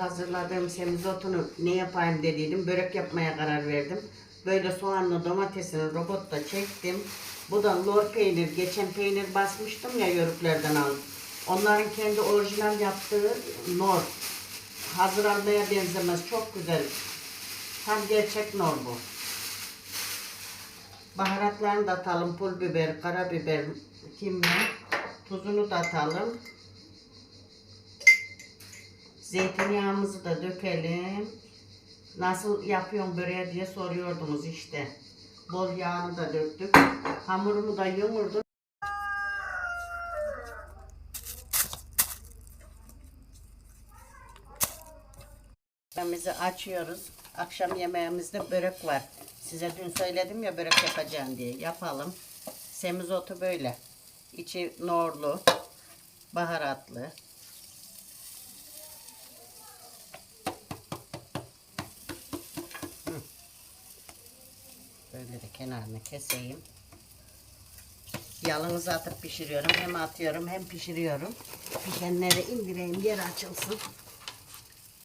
Hazırladığım semizotunu ne yapayım dediydim. Börek yapmaya karar verdim. Böyle soğanlı domatesini robotta çektim. Bu da lor peynir. Geçen peynir basmıştım ya yörüklerden aldım. Onların kendi orijinal yaptığı nor. Hazır almaya benzemez. Çok güzel. Tam gerçek nor bu. Baharatlarını da atalım. Pul biber, karabiber, kimyon. Tuzunu da atalım. Zeytinyağımızı da dökelim. Nasıl yapıyorsun böreği diye soruyordunuz işte. Bol yağını da döktük. Hamurumu da yumurdum. Yemeğimizi açıyoruz. Akşam yemeğimizde börek var. Size dün söyledim ya börek yapacağım diye. Yapalım. Semizotu böyle. İçi norlu, baharatlı. Böyle de kenarını keseyim. Yalnız atıp pişiriyorum. Hem atıyorum hem pişiriyorum. Pişenleri indireyim yer açılsın.